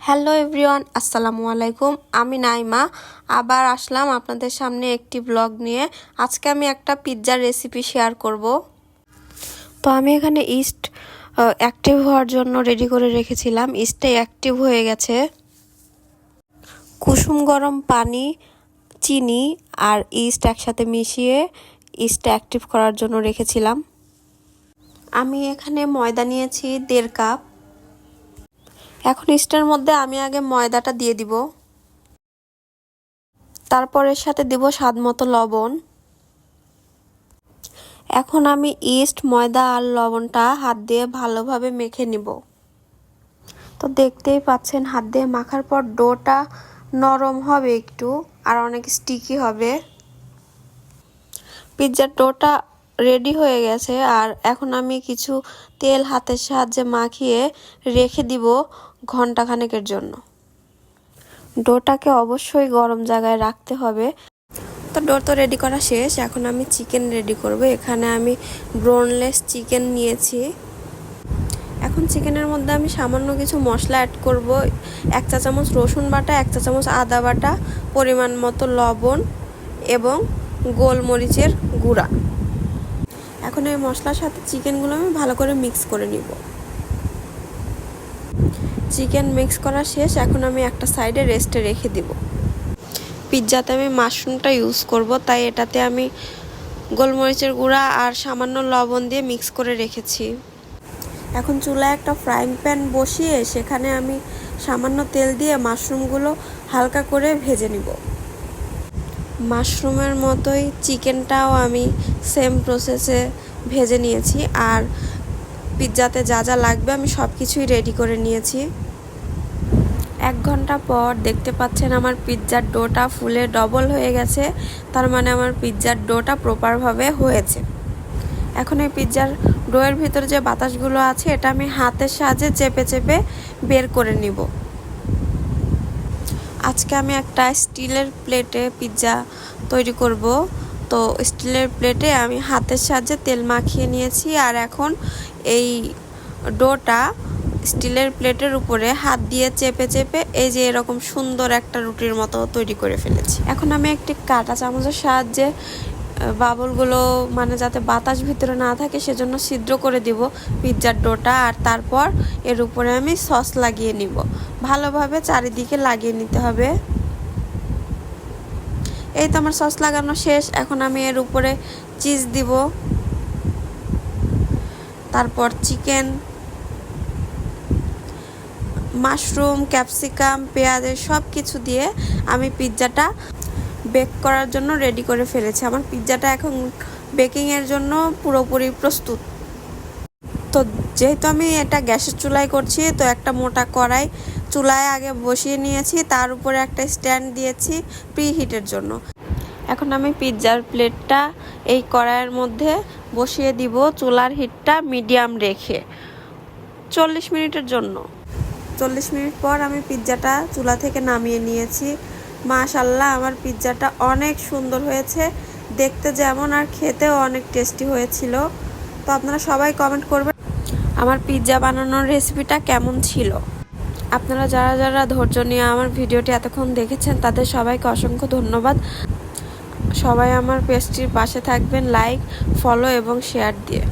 Hello everyone, আসসালামু আলাইকুম। আমি নাইমা। আবার আসলাম আপনাদের সামনে একটি ব্লগ নিয়ে। আজকে আমি একটা পিৎজার রেসিপি শেয়ার করব। তো আমি এখানে ইস্ট অ্যাক্টিভ হওয়ার জন্য রেডি করে রেখেছিলাম। ইস্টে অ্যাক্টিভ হয়ে গেছে। কুসুম গরম পানি, চিনি আর ইস্ট একসাথে মিশিয়ে ইস্টটা অ্যাক্টিভ করার জন্য রেখেছিলাম। আমি এখানে ময়দা নিয়েছি দেড় কাপ। এখন ইস্টের মধ্যে আমি আগে ময়দাটা দিয়ে দিব। তারপর এর সাথে দিব স্বাদ মতো লবণ। এখন আমি ইস্ট, ময়দা আর লবণটা হাত দিয়ে ভালোভাবে মেখে নিব। তো দেখতেই পাচ্ছেন, হাত দিয়ে মাখার পর ডোটা নরম হবে একটু আর অনেক স্টিকি হবে। পিৎজার ডোটা রেডি হয়ে গেছে। আর এখন আমি কিছু তেল হাতের সাহায্যে মাখিয়ে রেখে দিব ঘন্টাখানেকের জন্য। ডোটাকে অবশ্যই গরম জায়গায় রাখতে হবে। তো ডো তো রেডি করা শেষ। এখন আমি চিকেন রেডি করব। এখানে আমি ব্রোনলেস চিকেন নিয়েছি। এখন চিকেনের মধ্যে আমি সামান্য কিছু মশলা অ্যাড করব। এক চা চামচ রসুন বাটা, এক চা চামচ আদা বাটা, পরিমাণ মতো লবণ এবং গোলমরিচের গুঁড়া। এখন এই মশলার সাথে চিকেনগুলো আমি ভালো করে মিক্স করে নিব। চিকেন মিক্স করা শেষ, এখন আমি একটা সাইডে রেস্টে রেখে দিব। পিৎজাতে আমি মাশরুমটা ইউজ করব, তাই এটাতে আমি গোলমরিচের গুঁড়া আর সামান্য লবণ দিয়ে মিক্স করে রেখেছি। এখন চুলায় একটা ফ্রাইং প্যান বসিয়ে সেখানে আমি সামান্য তেল দিয়ে মাশরুমগুলো হালকা করে ভেজে নিব। মাশরুমের মতোই চিকেনটাও আমি সেম প্রসেসে ভেজে নিয়েছি। আর পিৎজাতে যা যা লাগবে আমি সব কিছুই রেডি করে নিয়েছি। এক ঘণ্টা পর দেখতে পাচ্ছেন আমার পিৎজার ডোটা ফুলে ডবল হয়ে গেছে। তার মানে আমার পিৎজার ডোটা প্রপারভাবে হয়েছে। এখন এই পিৎজার ডোয়ের ভিতরে যে বাতাসগুলো আছে, এটা আমি হাতের সাহায্যে চেপে চেপে বের করে নিব। আজকে আমি একটা স্টিলের প্লেটে পিৎজা তৈরি করব। তো স্টিলের প্লেটে আমি হাতের সাহায্যে তেল মাখিয়ে নিয়েছি আর এখন এই ডোটা স্টিলের প্লেটের উপরে হাত দিয়ে চেপে চেপে এই যে এরকম সুন্দর একটা রুটির মতো তৈরি করে ফেলেছি। এখন আমি একটি কাটা চামচের সাহায্যে বাবলগুলো মানে যাতে বাতাস ভিতরে না থাকে, সেজন্য ছিদ্র করে দিব পিৎজার ডোটা আর তারপর এর উপরে আমি সস লাগিয়ে নিব। ভালোভাবে চারিদিকে লাগিয়ে নিতে হবে। এই তো আমার সস লাগানো শেষ। এখন আমি এর উপরে চিজ দিব। তারপর চিকেন, মাশরুম, ক্যাপসিকাম পেঁয়াজের সব কিছু দিয়ে আমি পিৎজাটা বেক করার জন্য রেডি করে ফেলেছি। আমার পিৎজাটা এখন বেকিংয়ের জন্য পুরোপুরি প্রস্তুত। তো যেহেতু আমি এটা গ্যাসের চুলায় করছি, তো একটা মোটা কড়াই চুলায় আগে বসিয়ে নিয়েছি, তার উপরে একটা স্ট্যান্ড দিয়েছি প্রি হিটের জন্য। এখন আমি পিৎজার প্লেটটা এই কড়াইয়ের মধ্যে বসিয়ে দিব চুলার হিটটা মিডিয়াম রেখে। চল্লিশ মিনিটের জন্য। চল্লিশ মিনিট পর আমি পিৎজাটা চুলা থেকে নামিয়ে নিয়েছি। মাশাল্লাহ আমার পিৎজাটা অনেক সুন্দর হয়েছে। দেখতে যেমন আর খেতেও অনেক টেস্টি হয়েছিল। তো আপনারা সবাই কমেন্ট করবেন আমার পিৎজা বানানোর রেসিপিটা কেমন ছিল। আপনারা যারা যারা ধৈর্য নিয়ে আমার ভিডিওটি এতক্ষণ দেখেছেন, তাদের সবাইকে অসংখ্য ধন্যবাদ। সবাই আমার পেজটির পাশে থাকবেন লাইক ফলো এবং শেয়ার দিয়ে।